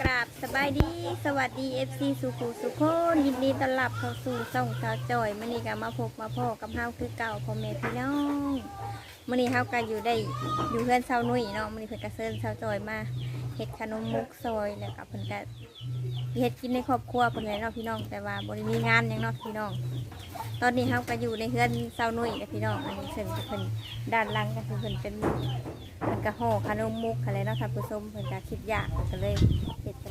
กราบสบายดี สวัสดี FC สุขุสุขคนยินดีต้อนรับเข้าสู่ส่องสาวจอยมื่อนี้ก็มาพบมาพ่อกับเฮาคือเก่าพ่อแม่พี่น้องมื่อนี้เฮาก็อยู่ได้อยู่เพื่อนสาวนุ่ยเนาะมื่อนี้เพิ่นก็เชิญสาวจอยมาเฮ็ดขนมมุกซอยแล้วก็เพิ่นก็เฮ็ดกินในครอบครัวเพิ่นเลยเนาะพี่น้องแต่ว่าบ่ได้มีงานหยังเนาะพี่น้อง ตอนนี้เฮาก็อยู่ในเฮือนสาวนุ่ยนะพี่น้องอันนี้เพิ่นเพิ่นด้านหลังก็คือเพิ่นเป็นมันก็ห่อขนมมุกอะไรเนาะท่านผู้ชมเพิ่นก็คิดยากเพิ่นก็เลย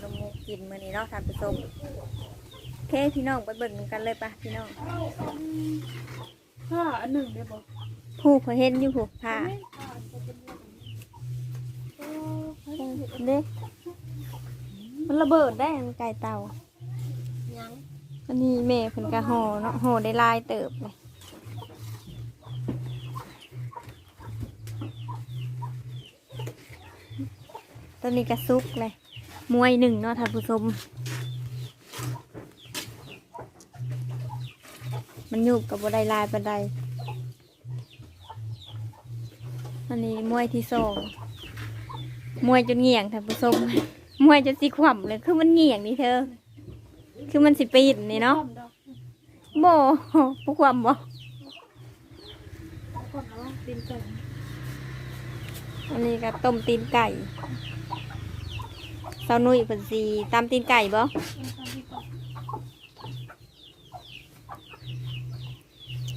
นมมุกกินมื้อนี้เนาะท่านผู้ชมโอเคพี่น้องไปเบิ่งกันเลยปะพี่น้องผ้าอันหนึ่งเดี๋ยวบอกผู้เพิ่นเห็นอยู่ผู้ผ้าเด้มันระเบิดได้มันไก่เตายังอันนี้แม่เพิ่นก็ห่อเนาะห่อได้หลายเติบเลยตอนนี้ก็ซุกเลย มวยหนึ่งเนาะท่านผู้ชมมันยุบกับบัไดลายบันไดอันนี้มวยที่สองมวยจนเหงี่ยงท่านผู้ชมมวยจนสีขว่ำเลยคือมันเหงี่ยงนี่เธอ คือมันสิปีนนี่เนาะโบผู้ขว่ำบ่ก่อนนะตีนไก่อันนี้ก็ต้มตีนไก่ เซานุ่ยเป็นสีตามตีนไก่บ่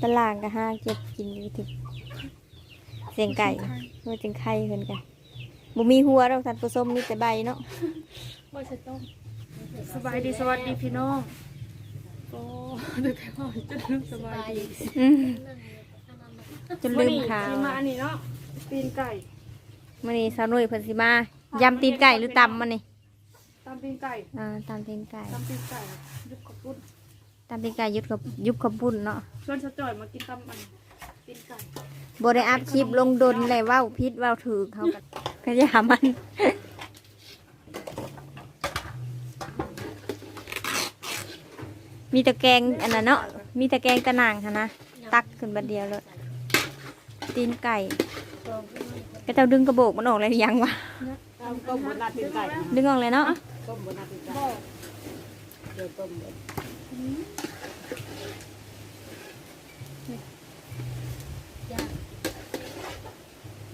ตารางก็ห้าเจ็ดกินอยู่ถึงเสียงไก่เพื่อจึงไข่เพิ่นกันบ่มีหัวเราท่านผู้ชมมีแต่ใบเนาะไม่ใช่ต้มสบายดีสวัสดีพี่น้องโอ้เดี๋ยวแค่ว่าจะลืมสบายดีอืมจนลืมข่าวที่มาอันนี้เนาะตีนไก่มื่อนี้สาวนุ่ยเพิ่นสิมายำตีนไก่หรือตำมันนี่ ตามตีนไก่อ่าตำตีนไก่ตามตีนไก่ยุบกับปุ้นตำตีนไก่ยุบกับยุบกับปุ้นเนาะชวนชะจ่อยมากินตำมันตีนไก่บ่ได้อัพคลิปลงดนเลยเว้าพิษเว้าถือเขากันก็อย่ามันมีตะแกรงอันนั้นเนาะ มีตะแกรงตะนางค่ะนะ ตักขึ้นบัดเดียวเลย ตีนไก่ก็เจ้าดึงกระโบกมันออกเลยยังวะต้มบนนาตีนไก่ดึงออกเลยเนาะ ต้มบนนาตีนไก่เดี๋ยวต้มบน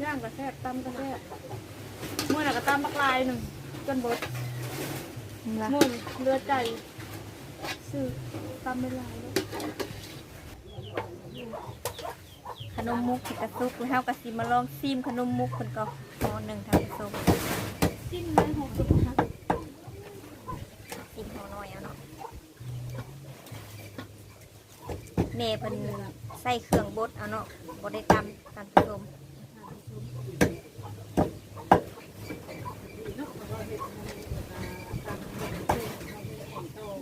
ย่างกระแทกตำกระแทกเมื่อไหร่ก็ตำบักลายหนึ่งจนเบดล่ะมุ่นเรือใจซื้อตำไม่ลายเลยขนมมุกที่กระซุกแล้วกระซิมาลองซิมขนมมุกคนก็หอหนึ่งทางส้มจิ้มไม่หกสิบห้า ซิมหอน้อยเอาเนาะ เน่เป็นใส่เครื่องบดเอาเนาะบดได้ตำตามส้ม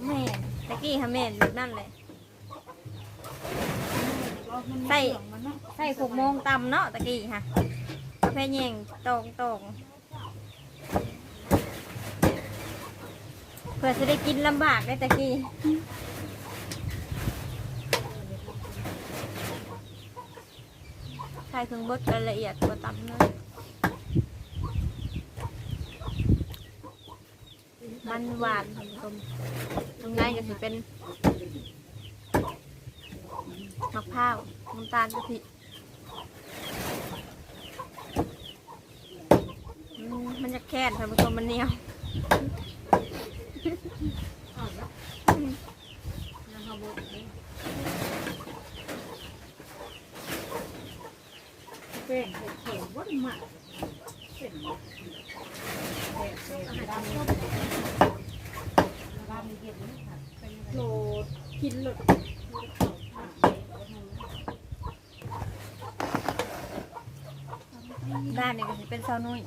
แม่ตะกี้ค่ะแม่แบบนั่นเลยใส่ใส่ขุกโมงตำเนาะตะกี้ค่ะกาแฟแยงตองตองเพื่อจะได้กินลำบากได้ตะกี้ ใส่เครื่องบดกันละเอียดกว่าตำเลยมันหวานท่านผู้ชมตรงในก็จะเป็นมะพร้าวน้ำตาลกะทิอืมมันจะแค่นท่านผู้ชมมันเหนียวเป้ งเขียววัดหมักโหลดกินเลยด้านนี้ก็จะเป็นเซานุ่ย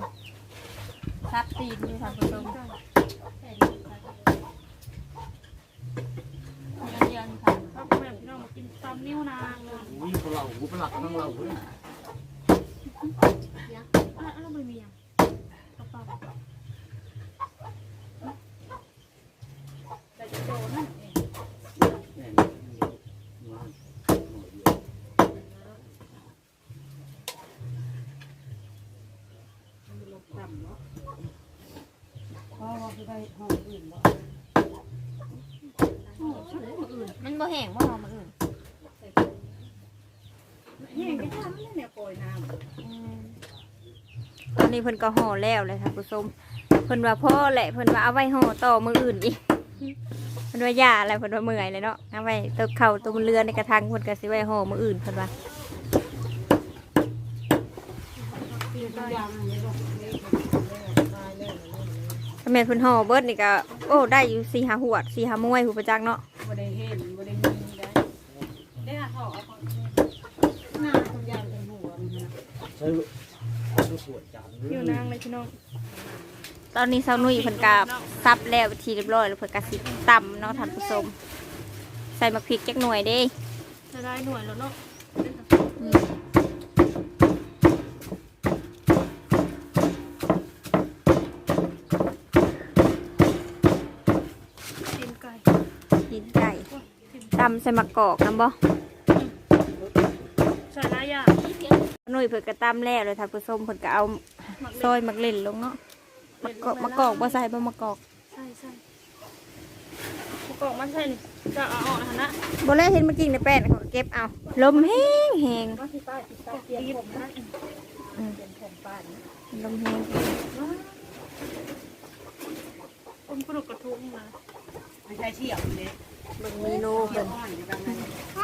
ซับตีนอยู่ทานผู้ชมเยือนๆค่ะถ้าแม่พี่น้องมากินตำนิ้วนางเลย อุ้ยพวกเราหูเป็นหลักทั้งเราเว้ย ม่มีอะกระเป๋าแต่จะโดนนะเนี่ยมาต่ำเนาะหอไปห้องอื่นบ่มันบ่แห้งบ่หอมมันอื่นแห้งก็ทำนั่เนี่ย น้ตอนนี้เพิ่นก็ห่อแล้วเลยค่ะผู้ชมเพิ่นว่าพ่อแหละเพิ่นว่าเอาไว้ห่อต่อมืออื่นอีกเพิ่นว่ายาอะไรเพิ่นว่าเมื่อยเลยเนาะเอาไว้ตัวเข่าตัวมันเรือในกระทังเพิ่นก็สิไว้ห่อมืออื่นเพิ่นว่าำยางนี่บ่นี่ตายแล้วถ้าแม่นเพิ่นห่อเบิดนี่ก็โอ้ได้อยู่สี่ห้าหวดสี่ห้ามวยผู้ประจักษ์เนาะบ่ได้เห็น อยู่นางเลยพี่น้อง ตอนนี้สาวนุ่ยเพิ่นก็ซับแล้วทีเรียบร้อยแล้วเพิ่นก็สิตำเนาะท่านผู้ชมใส่มะพริกจักหน่วยเด้จะได้หน่วยแล้วเนาะกินไก่กินไก่ตำใส่มะกอกนํบ่ ใส่หลายอย่าง ห นุ่ยเพิ่นก็ตำแล้วเลยท่านผู้ชมเพิ่นก็เอาหมักซอยมักเล่นลงเนาะมะกอกมะกอกบ่ใส่บ่มะกอกใช่ใช่มะกอกมันใช่นี่จะเอาออกนะฮะนะบ่แลเห็นเมื่อกี้ในแป้นเขาก็เก็บเอา ลมแห้งแห้งว่าที่ป้าที่ป้าเตรียมผมนะอืมเตรียมผมป้านะลมแห้งอมกระดูกกระทุ้งมาไม่ใช่เชี่ยวเลยเบิ่งเมนูเชี่ยเพิ่วนอ้อยอยู่ด้านใน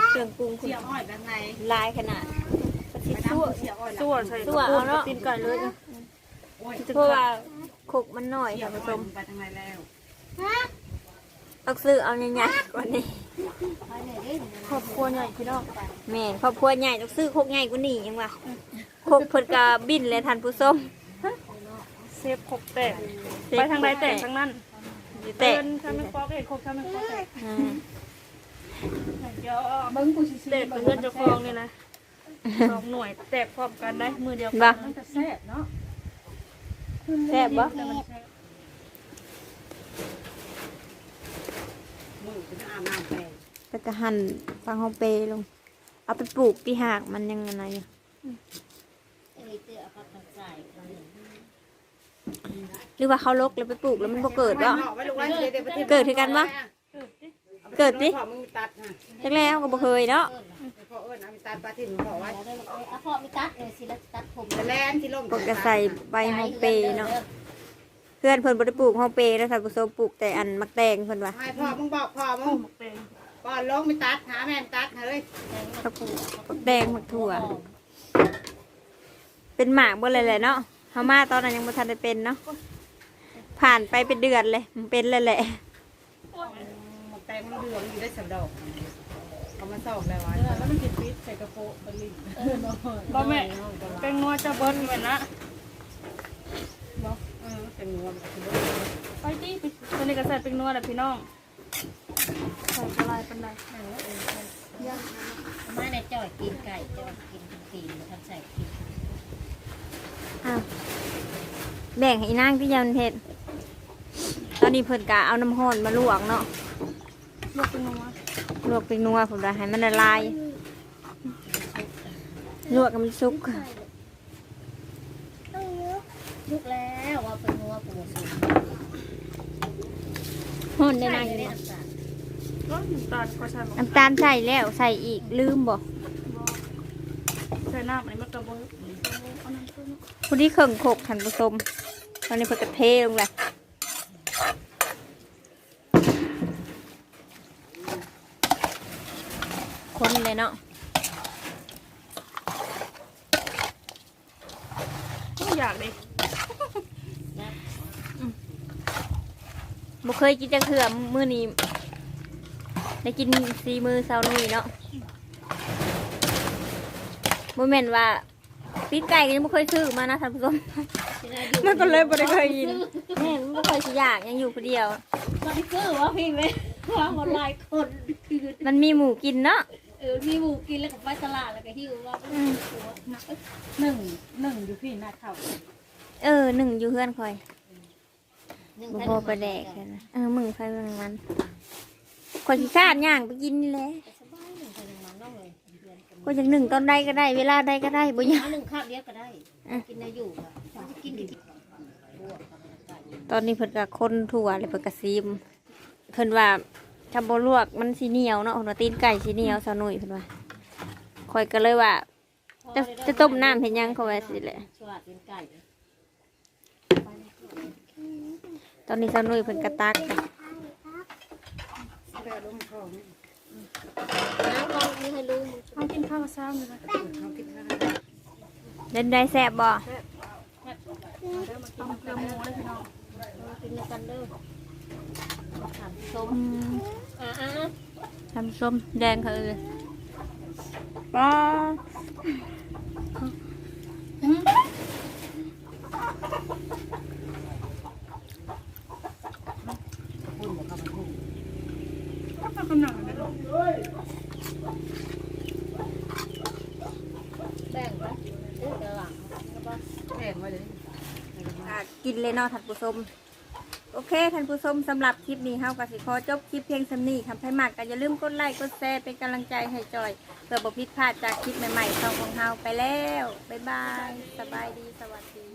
เครื่องปรุงคุณเชี่ยวอ้อยด้านในลายขนาด ก็สิไปซั่วน้ำเชี่ยวอ้อยส่วนใส่สั่วเอาเนาะตีนไก่เลยนะโอ้ยเพราะว่าขกมันน้อยเชี่ยท่าวนผู้ชมอ้อยไปทางไหนแล้วต้องซื้อเอาใหญ่ๆกว่านี้ครอบครัวใหญ่พี่น้องแม่นครอบครัวใหญ่ต้องซื้อคกใหญ่กว่านี้ยังว่าคกเพิ่นก็บินเลยท่านผู้ชมเซฟครบแตกไปทางใดแตกทางนั้นอยู่เตืแต่อนทำเป็นฟอกเห็นครบทำเป็นฟอกแตกอ่าเดี๋ยวเบิ้งกูสิแตกเป็นเพื่อนเจะฟองนี่นะ สองหน่วยแตกพร้อมกันได้มือเดียวบ่กันมันจะแซ่บเนาะแซ่บบ่แต่มันแซ่บมือเป็นอาบน้ำแปรงไปกระหั่นฟังเฮาเปลง เอาไปปลูกที่หากมันยังไงอยู่หรือว่าเขาลกแล้วไปปลูกแล้วมันบ่เกิดบ่ไว้ลูกไว้เดี๋ยวไปที่เกิดคือกันปะ เกิดดิพอมึงตัดนะจักแล้วก็บ่เคยเนาะพอเอิญเอาไปตัดปลาที่หนูบอกไว้เอาพ่อมีตัดเออสิแล้วตัดผมแต่แลนที่ลงเพิ่นก็ใส่ใบเฮาเปเนาะเพื่อนเพิ่นบ่ได้ปลูกเฮาเปแล้วท่านผู้ชมปลูกแต่อันมักแตงเพิ่นว่าให้พ่อมึงบอกพ่อมึงหมกแดงก่อนลงไปตัดหาแม่นตัดเฮ้ยเขาปลูกมักแตงมักถั่ว เป็นหมากบ่เลยแหละเนาะเฮามาตอนนั้นยังบ่ทันได้เป็นเนาะผ่านไปเป็นเดือนเลยมันเป็นแล้วแหละหมก แตงมันเหลืองอยู่ได้สับดอกเอามาสอกแล้วไว้แล้วมันติดฟิตใส่กระโปงบะหมี่เออบ่แม่แป้งนัวจะเบิ้ลเหมือนนะเออเป็นงัวไปดิไปตัวนี้ก็ใส่แป้งนัวแหละพี่น้องใส่ปลายปันไดมาในจ่อยกินไก่จ่อยกินตีนมาทำใส่กินอ้าวแบ่งให้นางที่ยำเทศตอนนี้เพิ่นกะเอาน้ำห้อนมาลวกเนาะ ลวกเป็นนัวลวกเป็นนัวผมจะให้มันละลายลวกให้มันสุกลุกแล้วว่าเป็นงัวปูสูงห้อนได้ใช่นางเลยน้ำตาลก็น้ำตาลก็ใส่บ่น้ำตาลใส่แล้วใส่อีกลืมบอกใส่น้ำอันนี้มันกระเบิ้ลเอาน้ำเพิ่มพอดีเครื่องโขกทันผสมตอนนี้เพิ่นกระเทลงเลย เลยเนาะไม่อยากเลยบ่เคยกินจังเถื่อมื้อนี้ได้กินซีมือเซานุ่ยเนาะบ่แม่นว่าปีกไก่ก็ยังบ่เคยซื้อมานะท่านผู้ชมมันก็เลยบ่ได้เคยกินแม่มันบ่เคยสิอยากยังอยู่คนเดียวมันคือว่าพี่ไหมว่าหมดหลายคนคือมันมีหมูกินเนาะ เออมีหมูกินแล้วก็ไปตลาดแล้วก็หิวว่าอืมหนึ่งหนึ่งอยู่พี่หน้าเข่าเออหนึ่งอยู่เพื่อนคอยหนึ่งบ่พันพอประแดกกันนะเออมึงไฟเมืองมันคอยสิคาดย่างไปกินนี่แหละสบายหนึ่งพันหนึ่งมันต้องเลยก็อย่างหนึ่งตอนใดก็ได้ เวลาใดก็ได้บ่ยาก เอาหนึ่งข้าวเดียวก็ได้กินได้อยู่ค่ะจะกินกี่ตอนนี้เพิ่นก็คนถั่วเลยเพิ่นก็ซีมเพิ่นว่า ทำบลวกมันสิเหนียวเนาะหัวตีนไก่สิเหนียวสาวนุ่ยเพิ่นว่าข่อยก็เลยว่า จะจะต้มน้ำเห็นยังเขาไว้สิแหละตอนนี้สาวนุ่ยเพิ่นกระตักค่ะเอากินข้าวซ้ำเลยเล่นได้แซ่บบ่เอาเกลือหมูเลยพี่น้องกินกันเด้อ ส้มอืมอ่าอ่าทำส้มแดงเขาเลยป้าเอาขนาดนั้นแบ่งไปเดี๋ยวหลังแข่งไว้เลยอะกินเลยเนาะท่านผู้ชม โอเคท่านผู้ชมสำหรับคลิปนี้เฮาก็สิขอจบคลิปเพียงสำนี้คำให้มากกันอย่าลืมกดไลค์กดแชร์เป็นกำลังใจให้จอย เพื่อบ่ผิดพลาดจากคลิปใหม่ๆของของเฮาไปแล้ว บ๊ายบาย สบายดีสวัสดี